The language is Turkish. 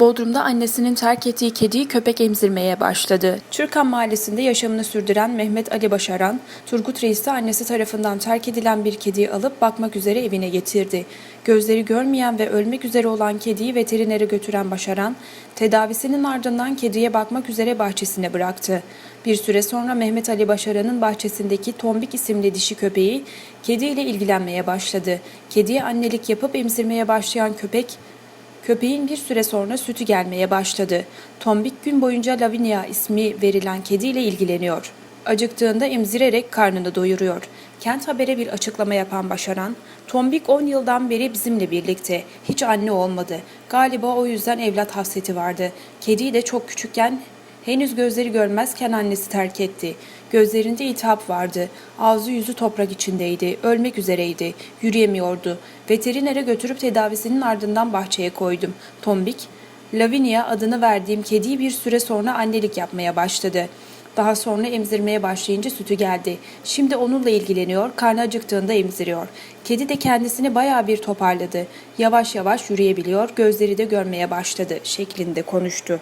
Bodrum'da annesinin terk ettiği kediyi köpek emzirmeye başladı. Türkan Mahallesi'nde yaşamını sürdüren Mehmet Ali Başaran, Turgut Reis de annesi tarafından terk edilen bir kediyi alıp bakmak üzere evine getirdi. Gözleri görmeyen ve ölmek üzere olan kediyi veterinere götüren Başaran, tedavisinin ardından kediye bakmak üzere bahçesine bıraktı. Bir süre sonra Mehmet Ali Başaran'ın bahçesindeki Tombik isimli dişi köpeği kediyle ilgilenmeye başladı. Kediye annelik yapıp emzirmeye başlayan köpek Köpeğin bir süre sonra sütü gelmeye başladı. Tombik gün boyunca Lavinia ismi verilen kediyle ilgileniyor. Acıktığında emzirerek karnını doyuruyor. Kent Haber'e bir açıklama yapan Başaran, Tombik 10 yıldan beri bizimle birlikte. Hiç anne olmadı. Galiba o yüzden evlat hasreti vardı. Kediyi de çok küçükken Henüz gözleri görmezken annesi terk etti. Gözlerinde iltihap vardı. Ağzı yüzü toprak içindeydi. Ölmek üzereydi. Yürüyemiyordu. Veterinere götürüp tedavisinin ardından bahçeye koydum. Tombik, Lavinia adını verdiğim kediyi bir süre sonra annelik yapmaya başladı. Daha sonra emzirmeye başlayınca sütü geldi. Şimdi onunla ilgileniyor, karnı acıktığında emziriyor. Kedi de kendisini bayağı bir toparladı. Yavaş yavaş yürüyebiliyor, gözleri de görmeye başladı şeklinde konuştu.